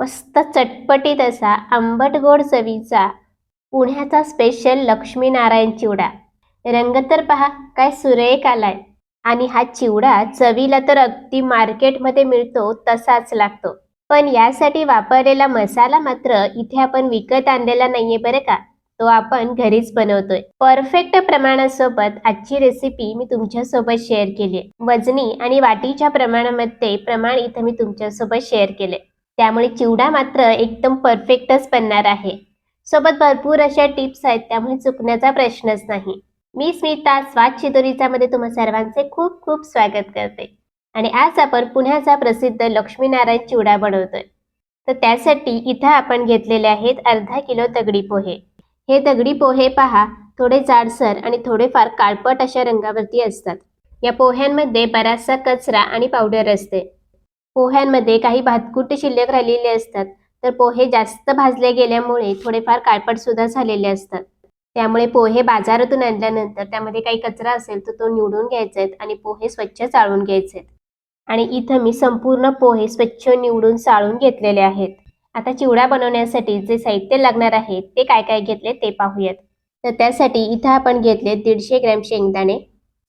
मस्त चटपटीत असा आंबट गोड चवीचा पुण्याचा स्पेशल लक्ष्मीनारायण चिवडा. रंग तर पहा काय सुरेख आलाय. आणि हा चिवडा चवीला तर अगदी मार्केटमध्ये मिळतो तसाच लागतो. पण यासाठी वापरलेला मसाला मात्र इथे आपण विकत आणलेला नाहीये बरं का. तो आपण घरीच बनवतोय. परफेक्ट प्रमाणासोबत आजची रेसिपी मी तुमच्यासोबत शेअर केली वजनी आणि वाटीच्या प्रमाणामध्ये प्रमाण इथं मी तुमच्यासोबत शेअर केले त्यामुळे चिवडा मात्र एकदम परफेक्टच बनणार आहे. सोबत भरपूर अशा टिप्स आहेत त्यामुळे चुकण्याचा प्रश्नच नाही. मी स्मिता स्वाद चितोरीचा मध्ये तुम्हा सर्वांचे खूप खूप स्वागत करते. आणि आज आपण पुण्याचा प्रसिद्ध लक्ष्मीनारायण चिवडा बनवतोय. तर त्यासाठी इथं आपण घेतलेले आहेत अर्धा किलो दगडी पोहे. हे दगडी पोहे पहा थोडे जाडसर आणि थोडेफार काळपट अशा रंगावरती असतात. या पोह्यांमध्ये बराचसा कचरा आणि पावडर असते. पोह्यांमध्ये काही भातकुटे शिल्लक राहिलेले असतात तर पोहे जास्त भाजले गेल्यामुळे थोडेफार काळपट सुद्धा झालेले असतात. त्यामुळे पोहे बाजारातून आणल्यानंतर त्यामध्ये काही कचरा असेल तर तो निवडून घ्यायचा आहेत आणि पोहे स्वच्छ चाळून घ्यायचे आहेत. आणि इथं मी संपूर्ण पोहे स्वच्छ निवडून चाळून घेतलेले आहेत. आता चिवडा बनवण्यासाठी जे साहित्य लागणार आहे ते काय काय घेतले ते पाहूयात. तर त्यासाठी इथं आपण घेतले दीडशे ग्रॅम शेंगदाणे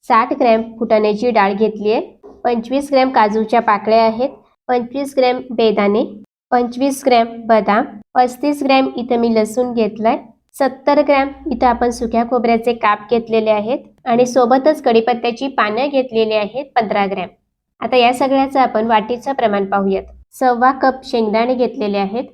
साठ ग्रॅम फुटाण्याची डाळ घेतली आहे. पंचवीस ग्रॅम काजूच्या पाकळ्या आहेत. पंचवीस ग्रॅम बेदाणे पंचवीस ग्रॅम बदाम पस्तीस ग्रॅम इथं मी लसूण घेतलाय. सत्तर ग्रॅम इथं आपण सुक्या खोबऱ्याचे काप घेतलेले आहेत आणि सोबतच कढीपत्त्याची पानं घेतलेली आहेत पंधरा ग्रॅम. आता या सगळ्याचं आपण वाटीचं प्रमाण पाहूयात. सव्वा कप शेंगदाणे घेतलेले आहेत.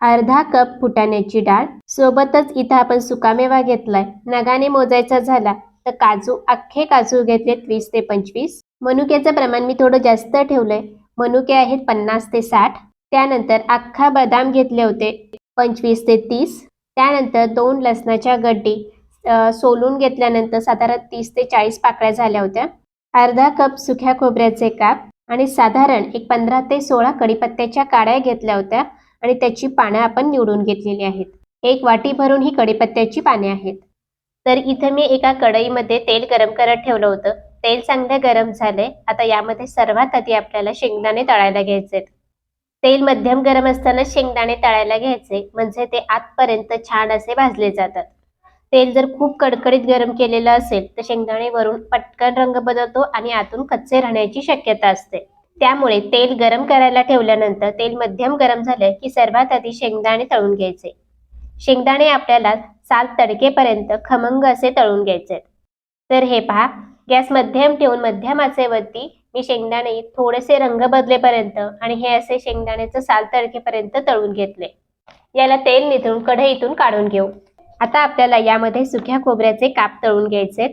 अर्धा कप फुटाण्याची डाळ. सोबतच इथं आपण सुकामेवा घेतलाय. नगाने मोजायचा झाला तर काजू अख्खे काजू घेतलेत वीस ते पंचवीस. मनुक्याचं प्रमाण मी थोडं जास्त ठेवलंय. मनुके आहेत पन्नास ते साठ. त्यानंतर अख्खा बदाम घेतले होते पंचवीस ते तीस. त्यानंतर दोन लसणाच्या गड्डी सोलून घेतल्यानंतर साधारण तीस ते चाळीस पाकळ्या झाल्या होत्या. अर्धा कप सुक्या खोबऱ्याचे काप आणि साधारण एक पंधरा ते सोळा कडीपत्त्याच्या काड्या घेतल्या होत्या आणि त्याची पानं आपण निवडून घेतलेली आहेत. एक वाटी भरून ही कडीपत्त्याची पाने आहेत. तर इथं मी एका कढईमध्ये तेल गरम करत ठेवलं होतं. तेल चांगलं गरम झालंय. आता यामध्ये सर्वात आधी आपल्याला शेंगदाणे तळायला घ्यायचे तेल मध्यम गरम असताना शेंगदाणे तळायला घ्यायचे म्हणजे ते आतपर्यंत छान असे भाजले जातात. तेल जर खूप कडकडीत गरम केलेलं असेल तर शेंगदाणे वरून पटकन रंग बदलतो आणि आतून कच्चे राहण्याची शक्यता असते. त्यामुळे तेल गरम करायला ठेवल्यानंतर तेल मध्यम गरम झालं की सर्वात आधी शेंगदाणे तळून घ्यायचे. शेंगदाणे आपल्याला साल तडकेपर्यंत खमंग असे तळून घ्यायचे तर हे पहा गॅस मध्यम ठेवून मध्यम आचेवरती मी शेंगदाणे थोडेसे रंग बदलेपर्यंत आणि हे असे शेंगदाण्याचं साल तडकेपर्यंत तळून घेतले. याला तेल निथळून कढईतून काढून घेऊ. आता आपल्याला यामध्ये सुक्या खोबऱ्याचे काप तळून घ्यायचे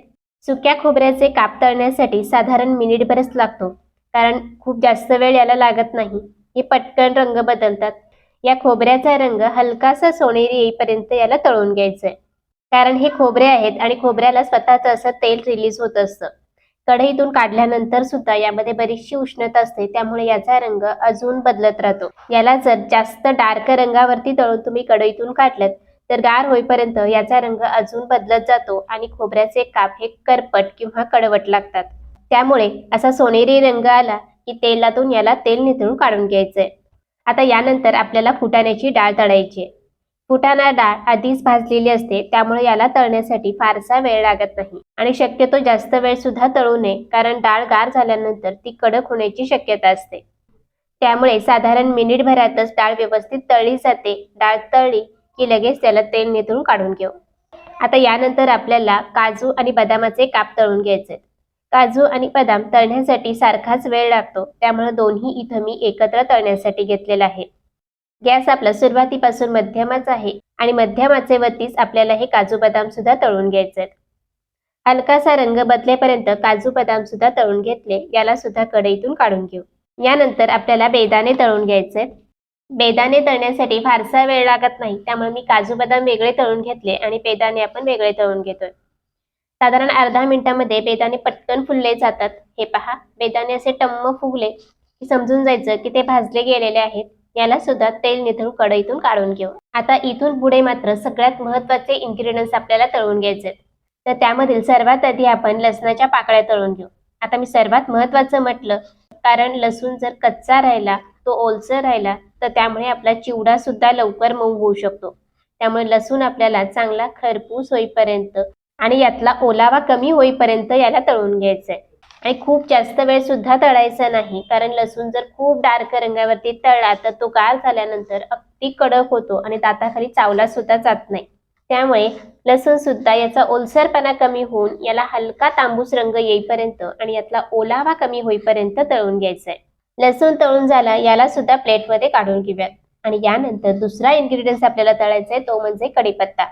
सुक्या खोबऱ्याचे काप तळण्यासाठी साधारण मिनिटभरच लागतो कारण खूप जास्त वेळ याला लागत नाही. हे पटकन रंग बदलतात. या खोबऱ्याचा रंग हलकासा सोनेरी येईपर्यंत याला तळून घ्यायचंय. कारण हे खोबरे आहेत आणि खोबऱ्याला स्वतःच असं तेल रिलीज होत असतं. कढईतून काढल्यानंतर सुद्धा यामध्ये बरीचशी उष्णता असते त्यामुळे याचा रंग अजून बदलत राहतो. याला जर जास्त डार्क रंगावरती तळून तुम्ही कढईतून काढलं तर गार होईपर्यंत याचा रंग अजून बदलत जातो आणि खोबऱ्याचे काप हे करपट किंवा कडवट लागतात. त्यामुळे असा सोनेरी रंग आला की तेलातून याला तेल निथळून काढून घ्यायचंय. आता यानंतर आपल्याला फुटाण्याची डाळ तळायची आहे. फुटाणा डाळ आधीच भाजलेली असते त्यामुळे याला तळण्यासाठी फारसा वेळ लागत नाही. आणि शक्यतो जास्त वेळ सुद्धा तळू नये कारण डाळ गार झाल्यानंतर ती कडक होण्याची शक्यता असते. त्यामुळे साधारण मिनिटभरातच डाळ व्यवस्थित तळली जाते. डाळ तळली की लगेच त्याला तेल निथळून काढून घेऊ. आता यानंतर आपल्याला काजू आणि बदामाचे काप तळून घ्यायचे. काजू आणि बदाम तळण्यासाठी सारखाच वेळ लागतो त्यामुळे दोन्ही इथं मी एकत्र तळण्यासाठी घेतलेला आहे. गॅस आपला सुरुवातीपासून मध्यमच आहे आणि मध्यमाचे वतीस आपल्याला हे काजू बदाम सुद्धा तळून घ्यायचे हलकासा रंग बदलेपर्यंत काजू बदाम सुद्धा तळून घेतले याला सुद्धा कढईतून काढून घेऊ. यानंतर आपल्याला बेदाणे तळून घ्यायचे बेदाने बेदाणे तळण्यासाठी फारसा वेळ लागत नाही त्यामुळे मी काजू बदाम वेगळे तळून घेतले आणि बेदाणे आपण वेगळे तळून घेतोय. साधारण अर्धा मिनिटामध्ये बेदाणे पटकन फुलले जातात. हे पहा बेदाणे असे टम्म फुगले की समजून जायचं की ते भाजले गेलेले आहेत. याला सुद्धा तेल निथळून कढईतून काढून घेऊ. आता इथून पुढे मात्र सगळ्यात महत्त्वाचे इन्ग्रेडियंट्स आपल्याला तळून घ्यायचे तर त्यामधील सर्वात आधी आपण लसणाच्या पाकळ्या तळून घेऊ. आता मी सर्वात महत्वाचं म्हटलं कारण लसूण जर कच्चा राहिला तो ओलसर राहिला तर त्यामुळे आपला चिवडा सुद्धा लवकर मऊ होऊ शकतो. त्यामुळे लसूण आपल्याला चांगला खरपूस होईपर्यंत आणि यातला ओलावा कमी होईपर्यंत याला तळून घ्यायचा आहे आणि खूप जास्त वेळ सुद्धा तळायचा नाही. कारण लसूण जर खूप डार्क रंगावरती तळला तर तो गार झाल्यानंतर अगदी कडक होतो आणि दाताखाली चावला सुद्धा जात नाही. त्यामुळे लसूण सुद्धा याचा ओलसरपणा कमी होऊन याला हलका तांबूस रंग येईपर्यंत आणि यातला ओलावा कमी होईपर्यंत तळून घ्यायचा आहे लसूण तळून झाला याला सुद्धा प्लेटमध्ये काढून घेऊयात. आणि यानंतर दुसरा इन्ग्रेडियंट आपल्याला तळायचा आहे तो म्हणजे कढीपत्ता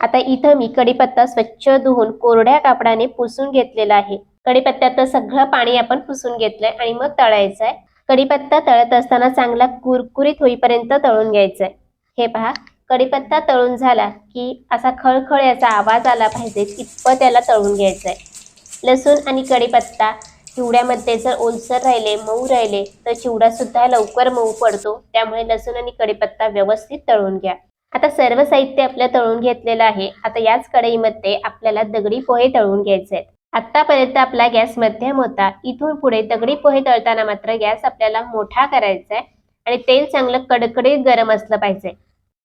आता इथं मी कढीपत्ता स्वच्छ धुवून कोरड्या कापडाने पुसून घेतलेला आहे. कढीपत्त्यात सगळं पाणी आपण पुसून घेतलंय आणि मग तळायचं आहे कढीपत्ता तळत असताना चांगला कुरकुरीत होईपर्यंत तळून घ्यायचा आहे हे पहा कढीपत्ता तळून झाला की असा खळखळ याचा आवाज आला पाहिजे इतपं त्याला तळून घ्यायचं आहे लसूण आणि कढीपत्ता चिवड्यामध्ये जर ओलसर राहिले मऊ राहिले तर चिवडा सुद्धा लवकर मऊ पडतो. त्यामुळे लसूण आणि कढीपत्ता व्यवस्थित तळून घ्या. आता सर्व साहित्य आपलं तळून घेतलेलं आहे. आता याच कढईमध्ये आपल्याला दगडी पोहे तळून घ्यायचे आहेत आतापर्यंत आपला गॅस मध्यम होता. इथून पुढे दगडी पोहे तळताना मात्र गॅस आपल्याला मोठा करायचा आहे आणि तेल चांगलं कडकडीत गरम असलं पाहिजे.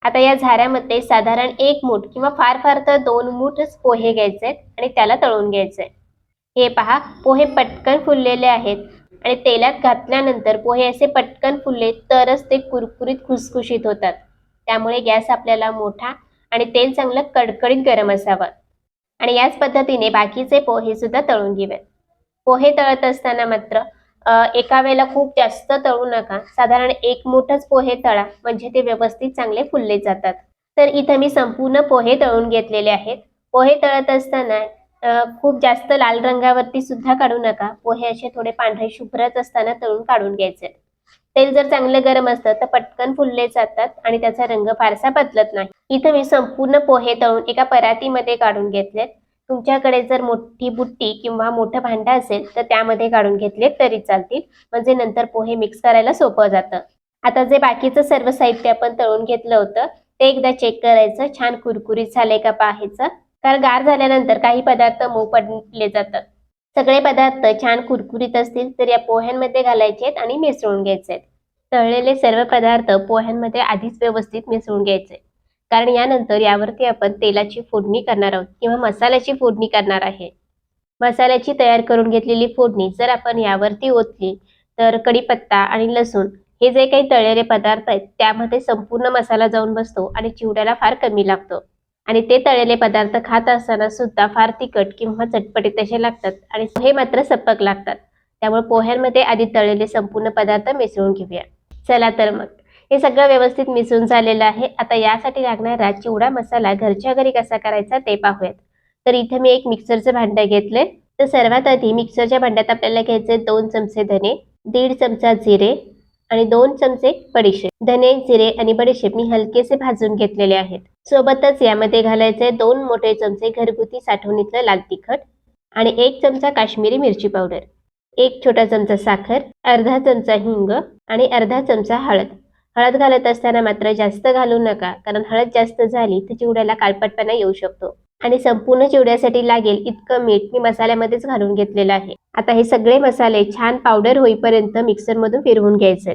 आता या झाऱ्यामध्ये साधारण एक मूठ किंवा फार फार तर दोन मूठच पोहे घ्यायचे आहेत आणि त्याला तळून घ्यायचे. हे पहा पोहे पटकन फुललेले आहेत आणि तेलात घातल्यानंतर पोहे असे पटकन फुलले तरच ते कुरकुरीत खुसखुशीत होतात. त्यामुळे गॅस आपल्याला मोठा आणि तेल चांगलं कडकडीत गरम असावं. आणि याच पद्धतीने बाकीचे पोहे सुद्धा तळून घेऊयात पोहे तळत असताना मात्र एका वेळेला खूप जास्त तळू नका. साधारण एक मोठच पोहे तळा म्हणजे ते व्यवस्थित चांगले फुलले जातात. तर इथं मी संपूर्ण पोहे तळून घेतलेले आहेत. पोहे तळत असताना खूप जास्त लाल रंगावरती सुद्धा काढू नका. पोहे असे थोडे पांढरे शुभ्रच असताना तळून काढून घ्यायचे. तेल जर चांगलं गरम असतं तर पटकन फुलले जातात आणि त्याचा रंग फारसा बदलत नाही. इथं मी संपूर्ण पोहे तळून एका परातीमध्ये काढून घेतलेत. तुमच्याकडे जर मोठी बुट्टी किंवा मोठं भांडं असेल तर त्यामध्ये काढून घेतले तरी चालतील. म्हणजे नंतर पोहे मिक्स करायला सोपं जातं. आता जे बाकीचं सर्व साहित्य आपण तळून घेतलं होतं ते एकदा चेक करायचं. छान कुरकुरीत झालंय का पाहायचं. कारण गार झाल्यानंतर काही पदार्थ मऊ पडले जातात. सगळे पदार्थ छान कुरकुरीत असतील तर या पोह्यांमध्ये घालायचे आहेत आणि मिसळून घ्यायचे आहेत. तळलेले सर्व पदार्थ पोह्यांमध्ये आधीच व्यवस्थित मिसळून घ्यायचे कारण यानंतर यावरती आपण तेलाची फोडणी करणार आहोत किंवा मसाल्याची फोडणी करणार आहे. मसाल्याची तयार करून घेतलेली फोडणी जर आपण यावरती ओतली तर कढीपत्ता आणि लसूण हे जे काही तळलेले पदार्थ आहेत त्यामध्ये संपूर्ण मसाला जाऊन बसतो आणि चिवड्याला फार कमी लागतो. आणि ते तळलेले पदार्थ खात असताना सुद्धा फार तिखट किंवा चटपटीत तसे लागतात आणि हे मात्र सपक लागतात. त्यामुळे पोह्यांमध्ये आधी तळलेले संपूर्ण पदार्थ मिसळून घेऊया. चला तर मग. हे सगळं व्यवस्थित मिसळून झालेलं आहे. आता यासाठी लागणारा चिवडा मसाला घरच्या घरी कसा करायचा ते पाहूयात. तर इथे मी एक मिक्सरचं भांडं घेतलंय. तर सर्वात आधी मिक्सरच्या भांड्यात आपल्याला घ्यायचे दोन चमचे धने दीड चमचा जिरे आणि दोन चमचे बडीशेप. धने जिरे आणि बडीशेप मी हलकेसे भाजून घेतलेले आहेत. सोबतच यामध्ये घालायचे दोन मोठे चमचे घरगुती साठवणीतलं लाल तिखट आणि एक चमचा काश्मीरी मिरची पावडर. एक छोटा चमचा साखर अर्धा चमचा हिंग आणि अर्धा चमचा हळद. हळद घालत असताना मात्र जास्त घालू नका कारण हळद जास्त झाली तर चिवड्याला काळपटपणा येऊ शकतो. आणि संपूर्ण चिवड्यासाठी लागेल इतकं मीठ मी मसाल्यामध्येच घालून घेतलेलं आहे. आता हे सगळे मसाले छान पावडर होईपर्यंत मिक्सरमधून फिरवून घ्यायचे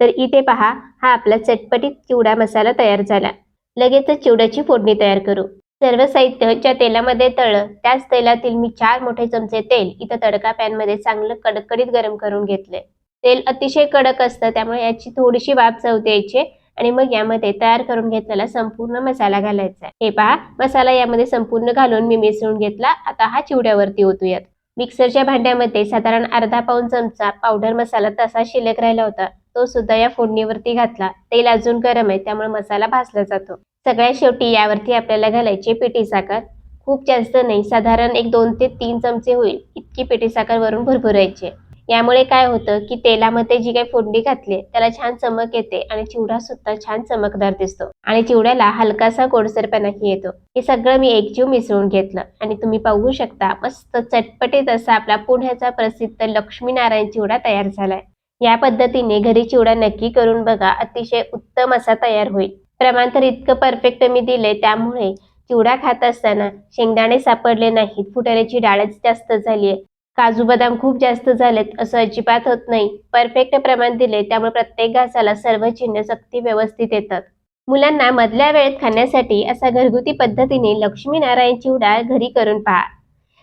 तर इथे पहा हा आपला चटपटीत चिवडा मसाला तयार झाला. लगेचच चिवड्याची फोडणी तयार करू. सर्व साहित्य ज्या तेलामध्ये तळलं त्याच तेलातील मी चार मोठे चमचे तेल इथं तडका पॅनमध्ये चांगलं कडकडीत गरम करून घेतलंय तेल अतिशय कडक असतं त्यामुळे याची थोडीशी वाफ जाऊ द्यायची. आणि मग यामध्ये तयार करून घेतलेला संपूर्ण मसाला घालायचा आहे. हे पहा मसाला यामध्ये संपूर्ण घालून मी मिसळून घेतला. आता हा चिवड्यावरती ओतूयात. मिक्सरच्या भांड्यामध्ये साधारण अर्धा पाऊन चमचा पावडर मसाला तसा शिल्लक राहिला होता. तो सुद्धा या फोडणीवरती घातला. तेल अजून गरम आहे त्यामुळे मसाला भासला जातो. सगळ्यात शेवटी यावरती आपल्याला घालायची पिठी साखर. खूप जास्त नाही साधारण एक दोन ते तीन चमचे होईल. इतकी पिठी साखर वरून भरभरायची यामुळे काय होतं की तेलामध्ये जी काही फोडणी घातली त्याला छान चमक येते आणि चिवडा सुद्धा छान चमकदार दिसतो. आणि चिवड्याला हलकासा गोडसरपणाही येतो. हे सगळं मी एकजीव मिसळून घेतलं आणि तुम्ही पाहू शकता मस्त चटपटीत असा आपला पुण्याचा प्रसिद्ध लक्ष्मीनारायण चिवडा तयार झालाय. या पद्धतीने घरी चिवडा नक्की करून बघा अतिशय उत्तम असा तयार होईल. प्रमाण तर इतकं परफेक्ट मी दिलंय त्यामुळे चिवडा खात असताना शेंगदाणे सापडले नाहीत फुटाण्याची डाळच जास्त झाली आहे काजू बदाम खूप जास्त झालेत असं अजिबात होत नाही. परफेक्ट प्रमाण दिले त्यामुळे प्रत्येक घासाला सर्व चिन्ह सक्ती व्यवस्थित येतात. मुलांना मधल्या वेळेत खाण्यासाठी असा घरगुती पद्धतीने लक्ष्मीनारायण चिवडा घरी करून पहा.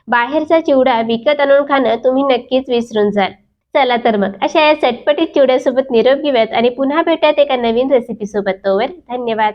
बाहेरचा चिवडा विकत आणून खाणं तुम्ही नक्कीच विसरून जाल. चला तर मग अशा या चटपटीत चिवड्यासोबत निरोप घेऊयात आणि पुन्हा भेटूयात एका नवीन रेसिपी सोबत तोवर. धन्यवाद.